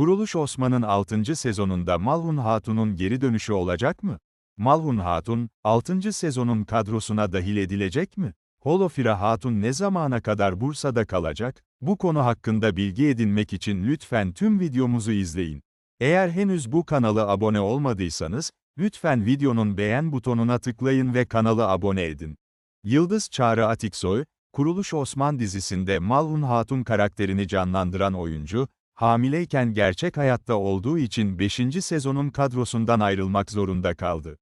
Kuruluş Osman'ın 6. sezonunda Malhun Hatun'un geri dönüşü olacak mı? Malhun Hatun, 6. sezonun kadrosuna dahil edilecek mi? Holofira Hatun ne zamana kadar Bursa'da kalacak? Bu konu hakkında bilgi edinmek için lütfen tüm videomuzu izleyin. Eğer henüz bu kanala abone olmadıysanız, lütfen videonun beğen butonuna tıklayın ve kanala abone edin. Yıldız Çağrı Atiksoy, Kuruluş Osman dizisinde Malhun Hatun karakterini canlandıran oyuncu, hamileyken gerçek hayatta olduğu için 5. sezonun kadrosundan ayrılmak zorunda kaldı.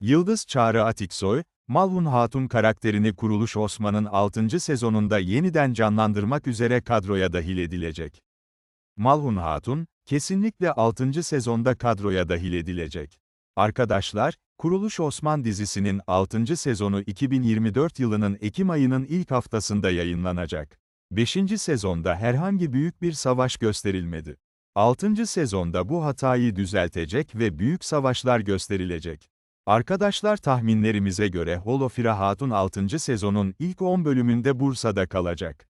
Yıldız Çağrı Atiksoy, Malhun Hatun karakterini Kuruluş Osman'ın 6. sezonunda yeniden canlandırmak üzere kadroya dahil edilecek. Malhun Hatun, kesinlikle 6. sezonda kadroya dahil edilecek. Arkadaşlar, Kuruluş Osman dizisinin 6. sezonu 2024 yılının Ekim ayının ilk haftasında yayınlanacak. 5. sezonda herhangi büyük bir savaş gösterilmedi. 6. sezonda bu hatayı düzeltecek ve büyük savaşlar gösterilecek. Arkadaşlar tahminlerimize göre Holofira Hatun 6. sezonun ilk 10 bölümünde Bursa'da kalacak.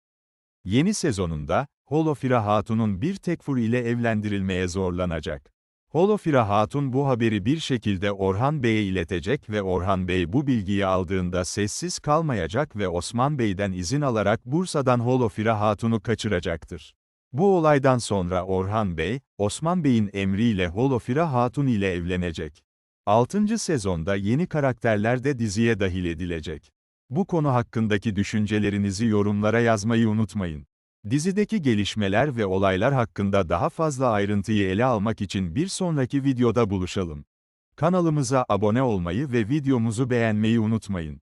Yeni sezonunda, Holofira Hatun'un bir tekfur ile evlendirilmeye zorlanacak. Holofira Hatun bu haberi bir şekilde Orhan Bey'e iletecek ve Orhan Bey bu bilgiyi aldığında sessiz kalmayacak ve Osman Bey'den izin alarak Bursa'dan Holofira Hatun'u kaçıracaktır. Bu olaydan sonra Orhan Bey, Osman Bey'in emriyle Holofira Hatun ile evlenecek. 6. sezonda yeni karakterler de diziye dahil edilecek. Bu konu hakkındaki düşüncelerinizi yorumlara yazmayı unutmayın. Dizideki gelişmeler ve olaylar hakkında daha fazla ayrıntıyı ele almak için bir sonraki videoda buluşalım. Kanalımıza abone olmayı ve videomuzu beğenmeyi unutmayın.